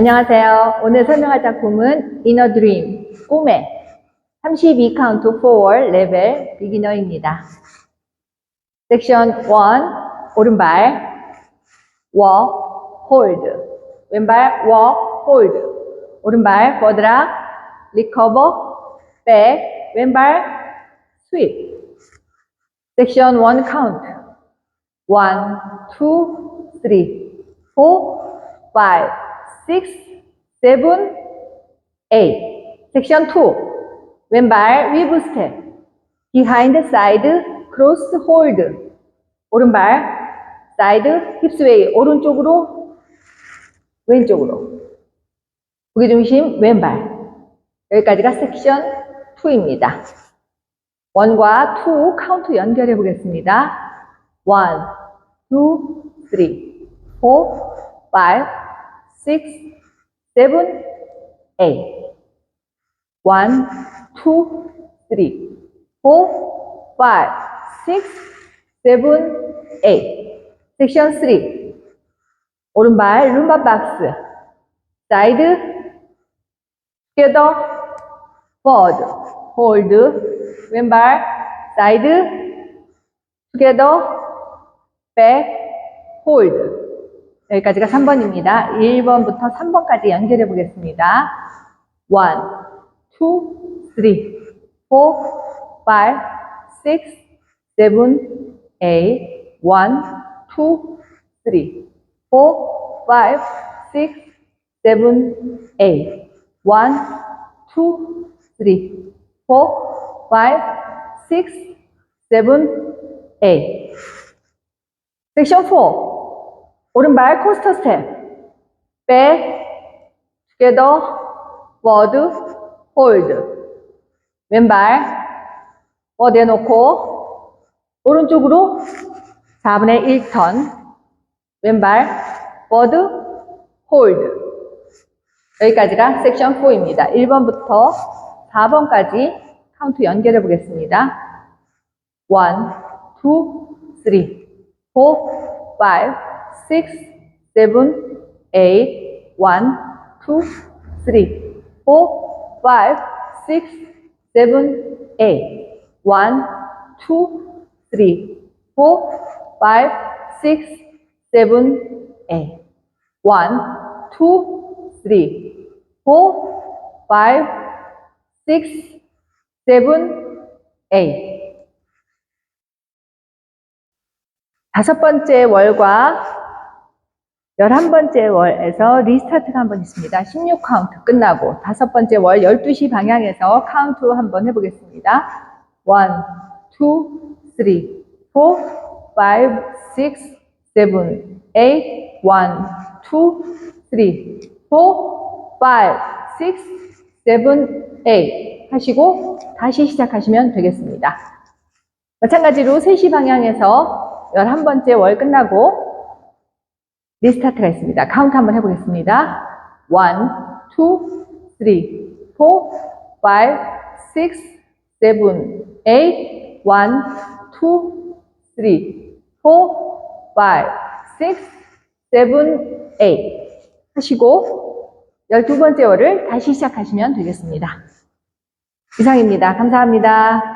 안녕하세요. 오늘 설명할 작품은 In a Dream, 꿈에 32 카운트 4 레벨 비기너입니다. 섹션 1, 오른발 walk, hold. 왼발 walk, hold. 오른발 뻗으락 recover, back. 왼발 sweep. 섹션 1 카운트. 1, 2, 3, 4, 5, 6, 7, 8. 섹션 2. 왼발 위브 스텝. behind side cross hold. 오른발 사이드 힙스 웨이 오른쪽으로 왼쪽으로. 무게 중심 왼발. 여기까지가 섹션 2입니다. 1과 2 카운트 연결해 보겠습니다. 1, 2, 3, 4, 5, 6, 7, 8. 1, 2, 3, 4, 5, 6, 7, 8. 섹션 3. 오른발 룸바 박스. 사이드, together, forward, hold. 왼발, 사이드, together, back, hold. 여기까지가 3번입니다. 1번부터 3번까지 연결해 보겠습니다. 1, 2, 3, 4, 5, 6, 7, 8, 1, 2, 3, 4, 5, 6, 7, 8, 1, 2, 3, 4, 5, 6, 7, 8. 섹션 4. 오른발 코스터 스텝. 백, together, forward, hold. 왼발 어디에 놓고 오른쪽으로 4분의 1턴. 왼발 forward, hold. 여기까지가 섹션 4입니다. 1번부터 4번까지 카운트 연결해 보겠습니다. 1, 2, 3, 4, 5, 6, 7, 8, 1, 2, 3, 4, 5, 6, 7, 8, 1, 2, 3, 4, 5, 6, 7, 8, 1, 2, 3, 4, 5, 6, 7, 8. 다섯 번째 월과 열한 번째 월에서 리스타트가 한 번 있습니다. 16 카운트 끝나고 다섯 번째 월 12시 방향에서 카운트 한 번 해보겠습니다. 1, 2, 3, 4, 5, 6, 7, 8, 1, 2, 3, 4, 5, 6, 7, 8 하시고 다시 시작하시면 되겠습니다. 마찬가지로 3시 방향에서 11번째 월 끝나고 리스타트가 있습니다. 카운트 한번 해보겠습니다. 1, 2, 3, 4, 5, 6, 7, 8, 1, 2, 3, 4, 5, 6, 7, 8 하시고 12번째 월을 다시 시작하시면 되겠습니다. 이상입니다. 감사합니다.